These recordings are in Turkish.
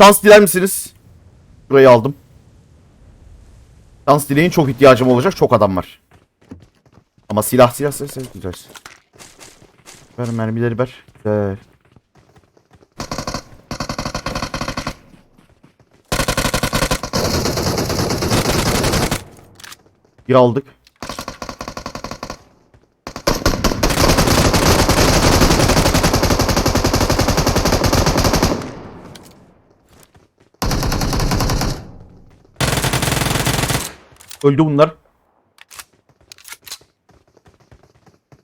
Şans diler misiniz? Burayı aldım. Şans dileyin çok ihtiyacım olacak. Çok adam var. Ama silah silah silah, silah güzel. Ver mermileri ver. Güzel. Bir aldık. Öldü bunlar.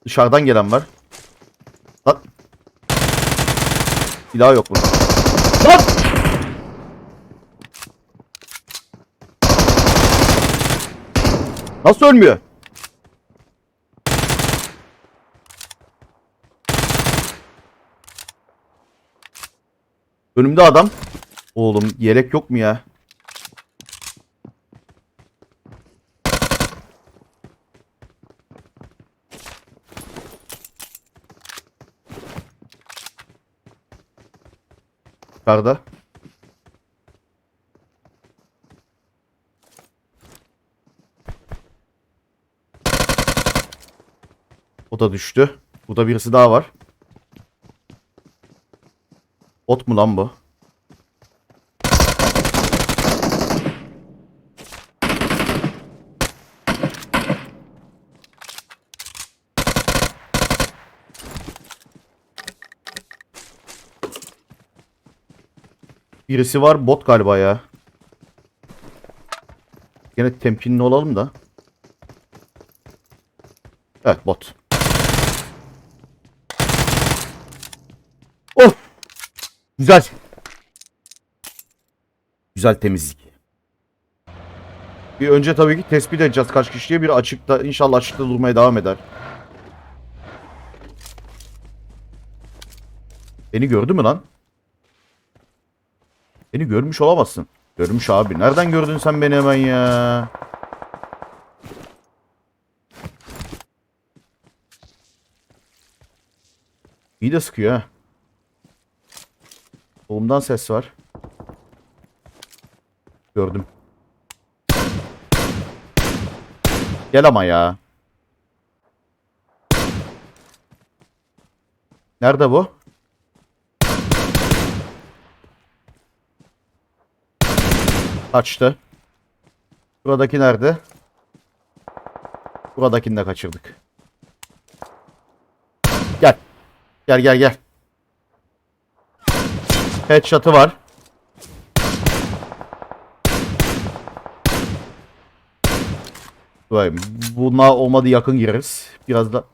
Dışarıdan gelen var. Lan. Silah yok burada. Lan! Nasıl ölmüyor? Önümde adam. Oğlum yelek yok mu ya? Yukarıda. O da düştü. Burada birisi daha var. Ot mu lan bu? Birisi var bot galiba ya. Yine temkinli olalım da. Evet bot. Oh! Güzel. Güzel temizlik. Bir önce tabii ki tespit edeceğiz kaç kişiye bir açıkta inşallah açıkta durmaya devam eder. Beni gördü mü lan? Beni görmüş olamazsın. Görmüş abi. Nereden gördün sen beni hemen ya? İyi de sıkıyor ha. Solumdan ses var. Gördüm. Gel ama ya. Nerede bu? Kaçtı. Buradaki nerede? Buradakini de kaçırdık. Gel. Gel gel gel. Headshot'ı var. Vay, buna olmadı yakın gireriz. Biraz da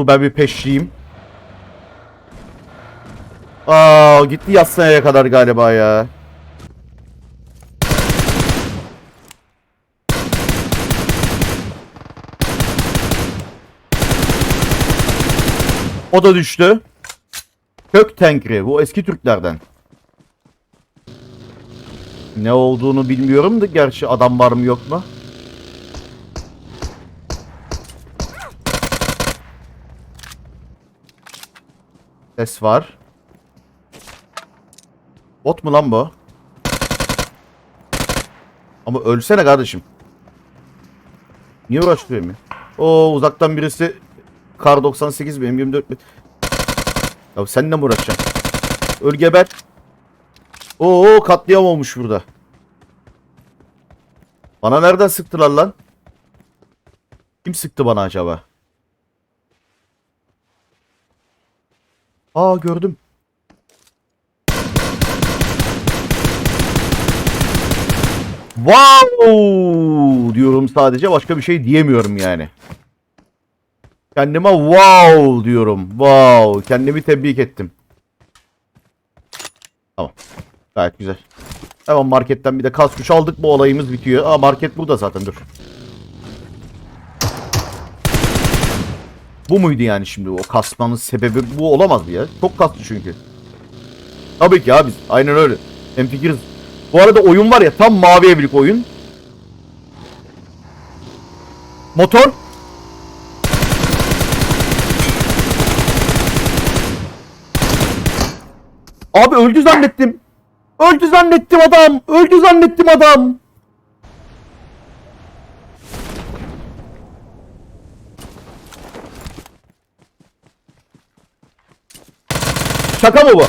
Bunu ben bir peşleyeyim. Aa gitti yatsınaya kadar galiba ya. O da düştü. Kök Tenkri. Bu eski Türklerden. Ne olduğunu bilmiyorum da gerçi adam var mı yok mu? Ses var. Bot mu lan bu? Ama ölsene kardeşim. Niye uğraştırıyorum ya? Oo uzaktan birisi Kar 98 benim 24 mi? Ya seninle mi uğraşacaksın? Öl geber. Oo katliam olmuş burada. Bana nereden sıktılar lan? Kim sıktı bana acaba? Aa gördüm. Wow diyorum sadece başka bir şey diyemiyorum yani. Kendime wow diyorum. Wow. Kendimi tebrik ettim. Tamam. Gayet güzel. Hemen marketten bir de kas güç aldık bu olayımız bitiyor. Aa market burada zaten dur. Bu muydu yani şimdi o kasmanın sebebi bu olamazdı ya. Çok kaslı çünkü. Tabii ki abi aynen öyle. Hemfikiriz. Bu arada oyun var ya tam mavi evlilik oyun. Motor. Abi öldü zannettim. Öldü zannettim adam. Öldü zannettim adam. Şaka mı bu?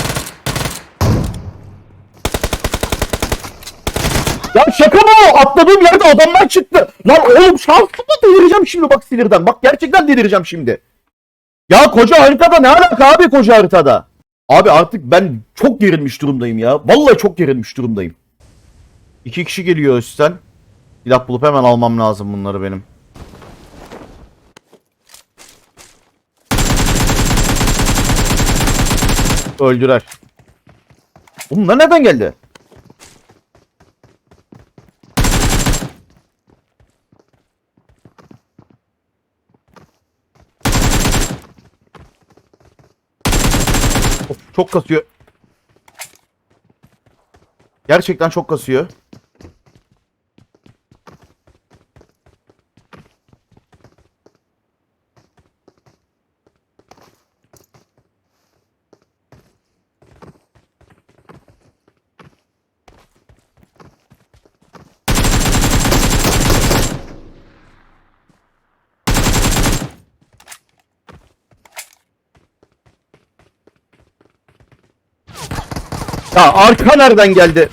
Ya şaka mı o? Atladığım yerde adamlar çıktı. Lan oğlum şanslı mı delireceğim şimdi bak sinirden. Bak gerçekten delireceğim şimdi. Ya koca haritada ne alaka abi koca haritada? Abi artık ben çok gerilmiş durumdayım ya. Vallahi çok gerilmiş durumdayım. İki kişi geliyor üstten. Silah bulup hemen almam lazım bunları benim. Öldüler. Bunlar nereden geldi? Of, çok kasıyor. Gerçekten çok kasıyor. Ya arka nereden geldi?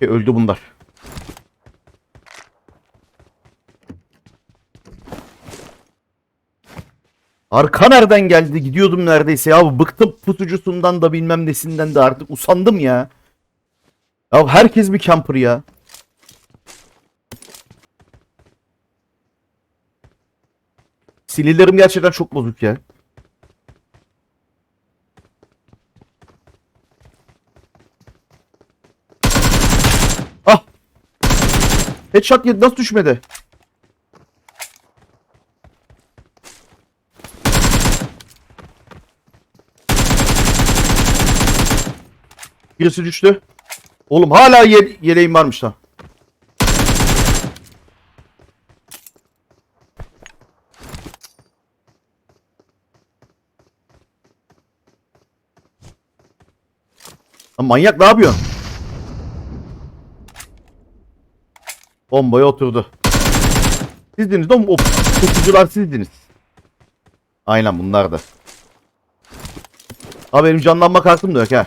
E, öldü bunlar. Arka nereden geldi? Gidiyordum neredeyse ya. Bıktım pusucusundan da bilmem nesinden de artık usandım ya. Ya herkes bir camper ya. Sinirlerim gerçekten çok bozuk ya. Ah! Headshot yedi nasıl düşmedi? Birisi düştü. Oğlum hala ye yeleğim varmış da. Lan manyak ne yapıyorsun? Bombaya oturdu. Sizdiniz değil mi? O tutucular sizdiniz. Aynen bunlar da. Abi benim canlanma kartım da yok ha.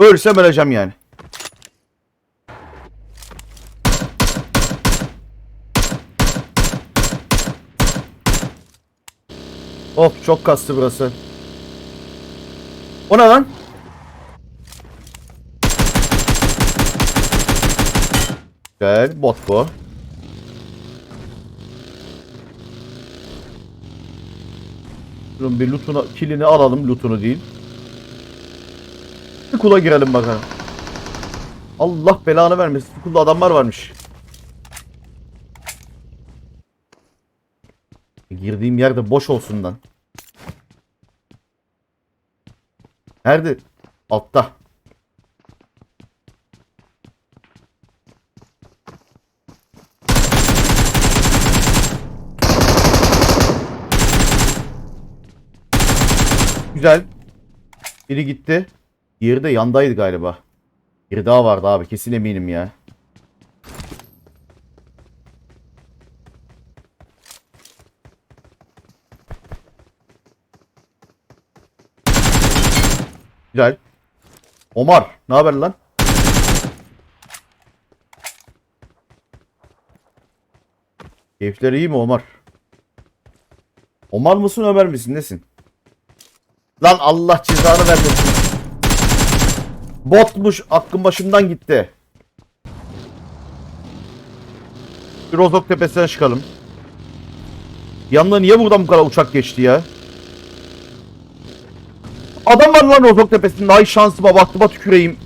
Ölsem öleceğim yani. Of çok kastı burası. O ne lan? Güzel bot bu. Bir lootunu, kilini alalım lootunu değil. Kula girelim bakalım. Allah belanı vermesin. Kulda adamlar varmış. Girdiğim yerde boş olsun lan. Nerede? Altta. Güzel. Biri gitti. Diğeri de yandaydı galiba. Biri daha vardı abi kesin eminim ya. Güzel. Omar ne haber lan? Keyifler iyi mi Omar? Omar mısın Ömer misin nesin? Lan Allah cezanı vermesin. Botmuş aklım başımdan gitti. Bir Rozok tepesine çıkalım. Yanına niye buradan bu kadar uçak geçti ya? Adam var lan Rozok tepesinde. Ay şansıma baktıma tüküreyim.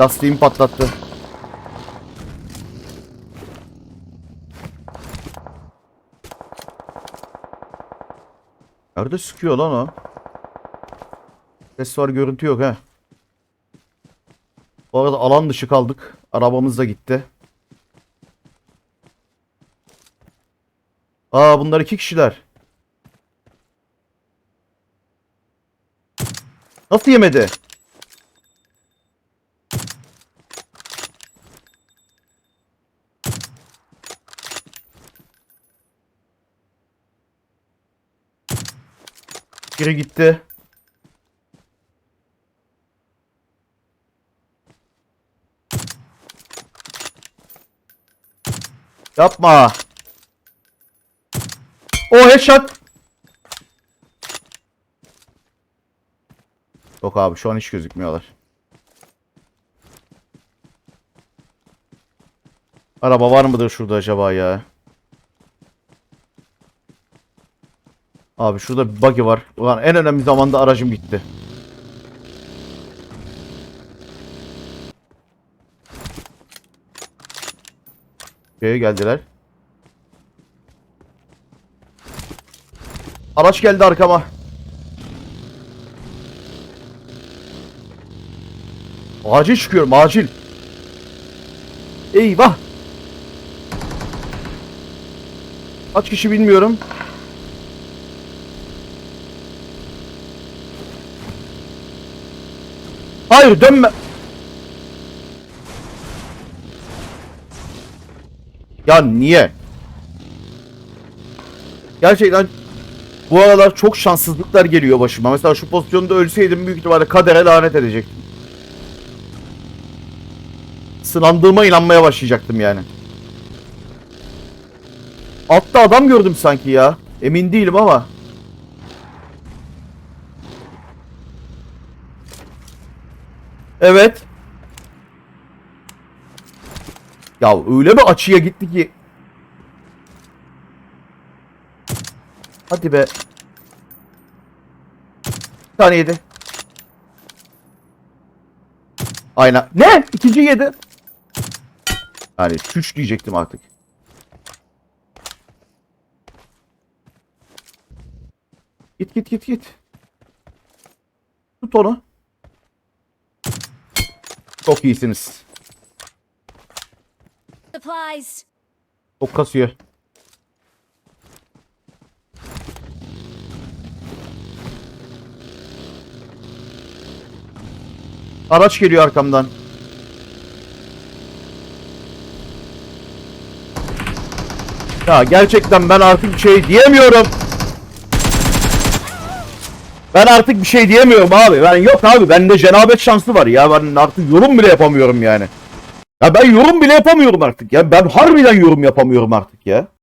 Lastiğimi patlattı. Nerede sıkıyor lan o? Ses var görüntü yok ha. Bu arada alan dışı kaldık. Arabamız da gitti. Aa bunlar iki kişiler. Nasıl yemedi? Biri gitti. Yapma. O headshot. Yok abi şu an hiç gözükmüyorlar. Araba var mıdır şurada acaba ya? Abi şurada bir buggy var. Ulan en önemli zamanda aracım gitti. Köye geldiler. Araç geldi arkama. Acil çıkıyorum acil. Eyvah. Kaç kişi bilmiyorum. Hayır dönme. Ya niye? Gerçekten bu aralar çok şanssızlıklar geliyor başıma. Mesela şu pozisyonda ölseydim büyük ihtimalle kadere lanet edecektim. Sınandığıma inanmaya başlayacaktım yani. Altta adam gördüm sanki ya. Emin değilim ama. Evet. Ya öyle bir açıya gitti ki. Hadi be. Bir tane yedi. Aynen. Ne? İkinci yedi. Yani üç diyecektim artık. Git git git git. Tut onu. Çok iyisiniz. Supplies. Çok kasıyor. Araç geliyor arkamdan. Ya gerçekten ben artık şey diyemiyorum. Ben artık bir şey diyemiyorum abi. Ben yok abi bende cenabet şansı var ya. Ben artık yorum bile yapamıyorum yani. Ya ben yorum bile yapamıyorum artık ya. Ben harbiden yorum yapamıyorum artık ya.